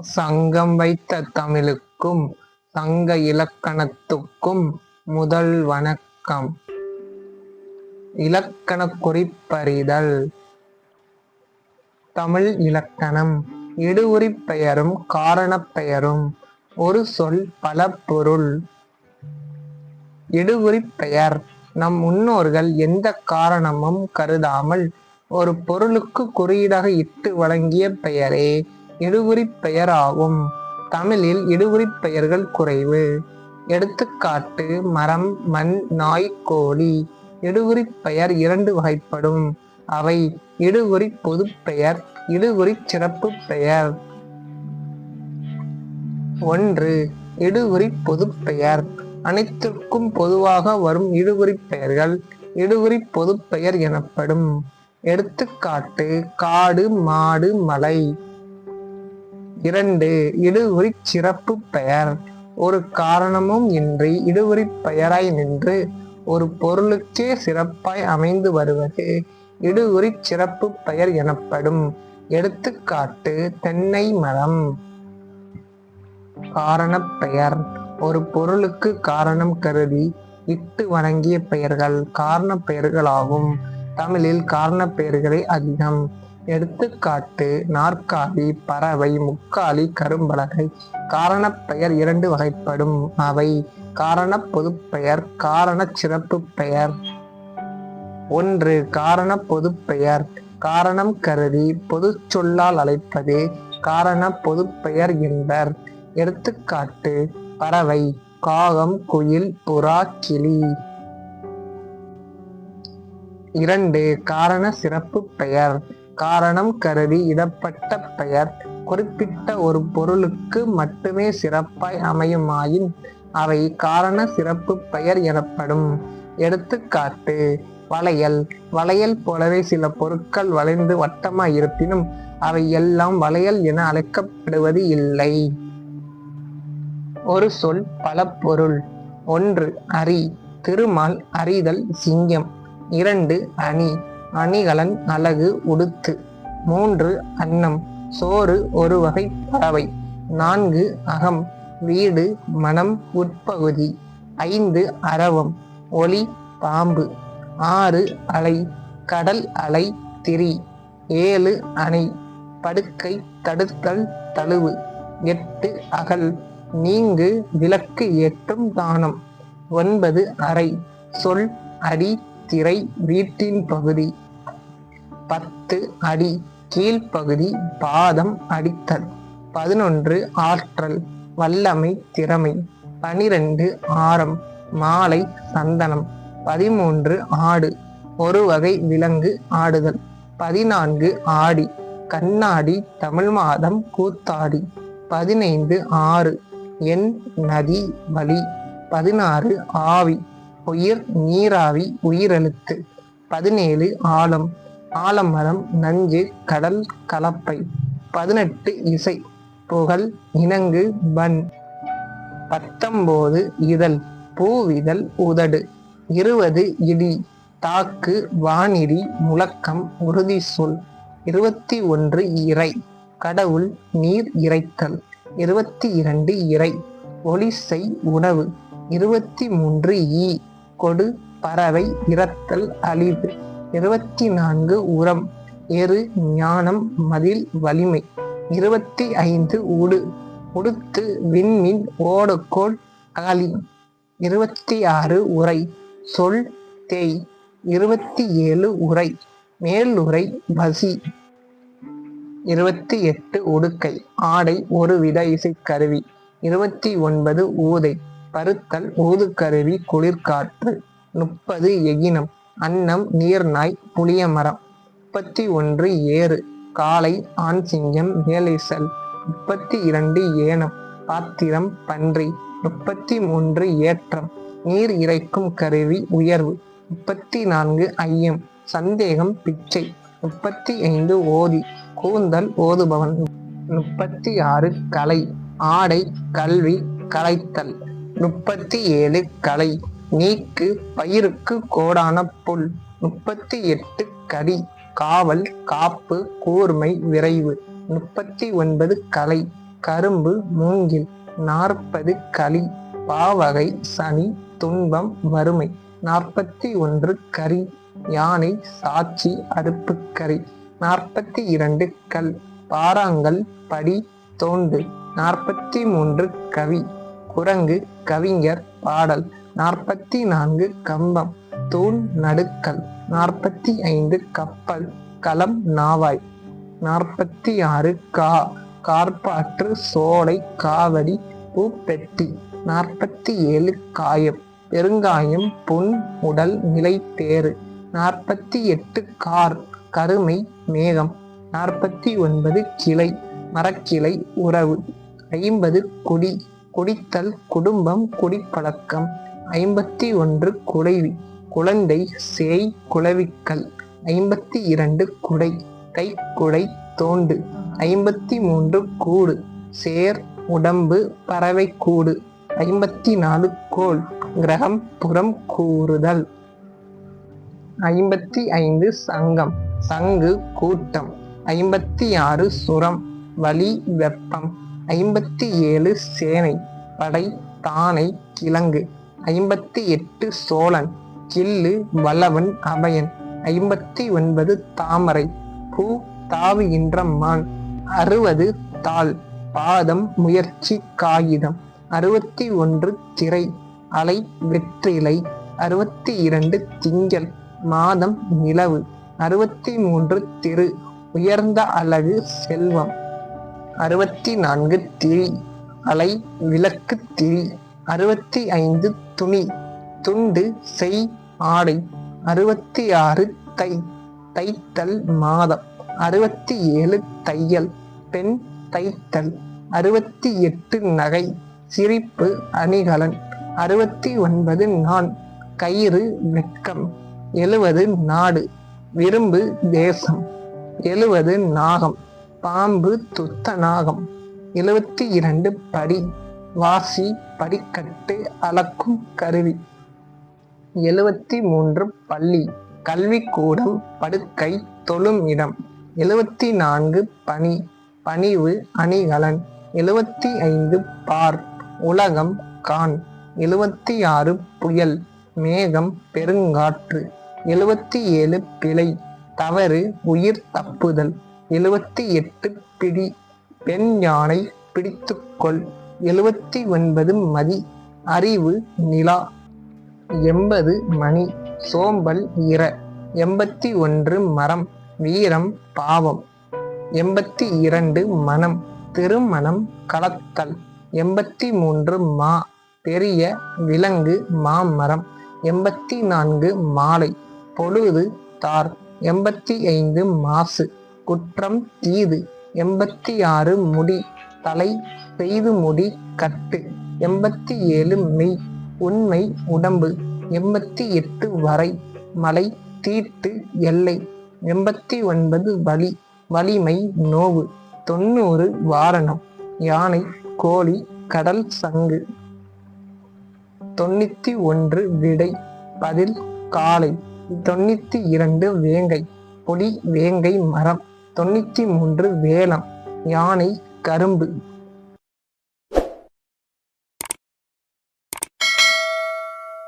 சங்கம் வைத்த தமிழுக்கும் சங்க இலக்கணத்துக்கும் முதல் வணக்கம். இலக்கண குறிப்பறிதல். தமிழ் இலக்கணம். இடுவுரி பெயரும் காரணப் பெயரும். ஒரு சொல் பல பொருள். இடுவுரி பெயர். நம் முன்னோர்கள் எந்த காரணமும் கருதாமல் ஒரு பொருளுக்கு குறியீடாக இட்டு வழங்கிய பெயரே இடுகுறிப் பெயர் ஆகும் தமிழில் இடுகுறிப் பெயர்கள் குறைவு. எடுத்துக்காட்டு மரம் மண் நாய் கோழி. இடுவுரிப் பெயர் இரண்டு வகைப்படும். அவை இடுகுறி பொதுப்பெயர் இடுகுறி சிறப்பு பெயர். ஒன்று இடுகுறி பொதுப்பெயர் அனைத்திற்கும் பொதுவாக வரும் இடுகுறி பெயர்கள் இடுகுறி பொதுப்பெயர் எனப்படும். எடுத்துக்காட்டு காடு மாடு மலை. இரண்டு இடுகுறி சிறப்பு பெயர். ஒரு காரணமும் இன்றி இடுகுறி பெயராய் நின்று ஒரு பொருளுக்கே சிறப்பாய் அமைந்து வருவது இடுகுறி சிறப்பு பெயர் எனப்படும். எடுத்துக்காட்டு தென்னை மரம். காரணப் பெயர். ஒரு பொருளுக்கு காரணம் கருதி இட்டு வழங்கிய பெயர்கள் காரண பெயர்களாகும். தமிழில் காரண பெயர்களே அதிகம். எடுத்துக்காட்டு நாற்காலி பறவை முக்காலி கரும்பலகை. காரணப் பெயர் இரண்டு வகைப்படும். அவை காரண பொதுப்பெயர் காரண சிறப்பு பெயர். ஒன்று காரண பொதுப்பெயர் காரணம் கருதி பொது சொல்லால் அழைப்பது. காரண பொதுப்பெயர் என்பர். எடுத்துக்காட்டு பறவை காகம் குயில் புறா கிளி. இரண்டு காரண சிறப்பு பெயர். காரணம் கருதி இடப்பட்ட பெயர். குறிப்பிட்ட ஒரு பொருளுக்கு மட்டுமே சிறப்பாய் அமையுமாயின் அவை காரண சிறப்பு பெயர் எனப்படும். எடுத்துக்காட்டு வளையல். வளையல் போலவே சில பொருட்கள் வளைந்து வட்டமாய் இருப்பினும் அவை எல்லாம் வளையல் என அழைக்கப்படுவது இல்லை. ஒரு சொல் பல பொருள். ஒன்று அரி. திருமால் அறிதல் சிங்கம். இரண்டு அணி. அணிகலன் அழகு உடுத்து. மூன்று அன்னம். சோறு ஒரு வகை பறவை. நான்கு அகம். வீடு மனம் உட்பகுதி. ஐந்து அரவம். ஒளி பாம்பு. ஆறு அலை. கடல் அலை திரி. ஏழு அணை. படுக்கை தடுத்தல் தழுவு. எட்டு அகல். நீங்கு விளக்கு எட்டும் தானம். ஒன்பது அறை. சொல் அடி திரை வீட்டின் பகுதி. பத்து அடி கீழ்ப்பகுதி பாதம் அடித்தல். பதினொன்று ஆற்றல் வல்லமை திறமை. பனிரெண்டு ஆரம் மாலை சந்தனம். பதிமூன்று ஆடு ஒரு வகை விலங்கு ஆடுதல். பதினான்கு ஆடி கண்ணாடி தமிழ் மாதம் கூத்தாடி. பதினைந்து ஆறு எண் நதி வழி பதினாறு ஆவி உயிர் நீராவி உயிரெழுத்து. பதினேழு ஆழம் ஆலமரம் நஞ்சு கடல் கலப்பை. பதினெட்டு இசை புகழ் இணங்கு பன் பத்தொம்போது இதழ் பூவிதழ் உதடு. இருபது இடி தாக்கு வானிடி முழக்கம் உறுதி சொல் இருபத்தி ஒன்று இறை கடவுள் நீர் இறைத்தல். இருபத்தி இரண்டு இறை ஒளிசை உணவு. இருபத்தி மூன்று ஈ கொடு பறவை இறத்தல் அழிவு. இருபத்தி நான்கு உரம் எரு ஞானம் மதில் வலிமை. இருபத்தி ஐந்து உடு உடுத்து விண்மின் ஓடக்கோள் அகலி இருபத்தி ஆறு உரை சொல் தேய். இருபத்தி ஏழு உரை மேலுரை பசி. இருபத்தி எட்டு உடுக்கை ஆடை ஒரு வித இசைக்கருவி. இருபத்தி ஒன்பது ஊதை பருத்தல் ஊதுக்கருவி குளிர்காற்று. முப்பது எகினம். அன்னம் நீர்நாய் புளிய மரம் முப்பத்தி ஒன்று ஏறு. காலை ஆண் சிங்கம் மேலேசல் முப்பத்தி இரண்டு ஏனம். பாத்திரம் பன்றி. முப்பத்தி மூன்று ஏற்றம். நீர் இறைக்கும் கருவி உயர்வு. முப்பத்தி நான்கு ஐயம். சந்தேகம் பிச்சை. முப்பத்தி ஐந்து ஓதி. கூந்தல் ஓதுபவன். முப்பத்தி ஆறு கலை. ஆடை கல்வி கலைத்தல். முப்பத்தி ஏழு கலை. நீக்கு பயிருக்கு கோடான புல். முப்பத்தி எட்டு கடி காவல் காப்பு கூர்மை விரைவு. முப்பத்தி ஒன்பது கலை கரும்பு மூங்கில். நாற்பது களி பாவகை சனி துன்பம் வறுமை. நாற்பத்தி ஒன்று கரி யானை சாட்சி அறுப்புக்கரி நாற்பத்தி இரண்டு கல் பாறாங்கல் படி தோண்டு. நாற்பத்தி மூன்று கவி குரங்கு கவிஞர் பாடல். நாற்பத்தி நான்கு கம்பம் தூண் நடுக்கல். நாற்பத்தி ஐந்து கப்பல் களம் நாவாய். நாற்பத்தி ஆறு கா கார்பாற்று சோலை காவடி பூப்பெட்டி. நாற்பத்தி ஏழு காயம் பெருங்காயம் புண் உடல் நிலை தேறு. நாற்பத்தி எட்டு கார் கருமை மேகம். நாற்பத்தி ஒன்பது கிளை மரக்கிளை உறவு. ஐம்பது குடி குடித்தல் குடும்பம் குடிப்பழக்கம். ஐம்பத்தி ஒன்று குடைவி குழந்தை சேய் குளவிக்கல் ஐம்பத்தி இரண்டு குடை கைக்குடை தோண்டு. ஐம்பத்தி மூன்று கூடு சேர் உடம்பு பறவை கூடு. ஐம்பத்தி நாலு கோல் கிரகம் புறம் கூறுதல். ஐம்பத்தி ஐந்து சங்கம் சங்கு கூட்டம். ஐம்பத்தி ஆறு சுரம் வலி வெப்பம். ஐம்பத்தி ஏழு சேனை படை தானை கிழங்கு. ஐம்பத்தி எட்டு சோழன் கில்லு வல்லவன் அபயன் ஐம்பத்தி ஒன்பது தாமரை பூ தாவுகின்ற மான். அறுபது தாள் பாதம் முயற்சி காகிதம். அறுபத்தி ஒன்று திரை அலை வெற்றிலை. அறுபத்தி இரண்டு திங்கள் மாதம் நிலவு. அறுபத்தி மூன்று திரு உயர்ந்த அழகு செல்வம். அறுபத்தி நான்கு திரி அலை விளக்கு திரி. அறுபத்தி ஐந்து துணி துண்டு செய் ஆடை. அறுபத்தி ஆறு தை தைத்தல் மாதம். அறுபத்தி ஏழு தையல் பெண் தைத்தல். அறுபத்தி எட்டு நகை சிரிப்பு அணிகலன். அறுபத்தி ஒன்பது நான் கயிறு வெட்கம். எழுவது நாடு விரும்பு தேசம். எழுவது நாகம் பாம்பு துத்த நாகம் எழுபத்தி இரண்டு படி வாசி படிக்கட்டு அளக்கும் கருவி. எழுபத்தி மூன்று பள்ளி கல்விக்கூடம் படுக்கை தொழும் இடம். எழுபத்தி நான்கு பனி பணிவு அணிகலன். எழுபத்தி ஐந்து பார் உலகம் கான். எழுபத்தி ஆறு புயல் மேகம் பெருங்காற்று. எழுபத்தி ஏழு பிழை தவறு உயிர் தப்புதல். எழுபத்தி எட்டு பிடி பெண் யானை பிடித்துக்கொள். எழுபத்தி ஒன்பது மதி அறிவு நிலா. எண்பது மணி சோம்பல் இர எண்பத்தி ஒன்று மரம் வீரம் பாவம். எண்பத்தி இரண்டு மனம் திருமணம் கலத்தல். எண்பத்தி மூன்று மா பெரிய விலங்கு மாமரம். எண்பத்தி நான்கு மாலை பொழுது தார். எண்பத்தி ஐந்து மாசு குற்றம் தீது. எண்பத்தி ஆறு முடி தலை பெய்து முடி கட்டு. எண்பத்தி ஏழு மெய் உண்மை உடம்பு. எண்பத்தி எட்டு வரை மலை தீட்டு எல்லை. எண்பத்தி ஒன்பது வலி வலிமை நோவு. தொண்ணூறு வாரணம் யானை கோழி கடல் சங்கு. தொண்ணூத்தி ஒன்று விடை பதில் காலை. தொண்ணூத்தி இரண்டு வேங்கை புலி வேங்கை மரம். தொண்ணூத்தி மூன்று வேலம் யானை கரும்பு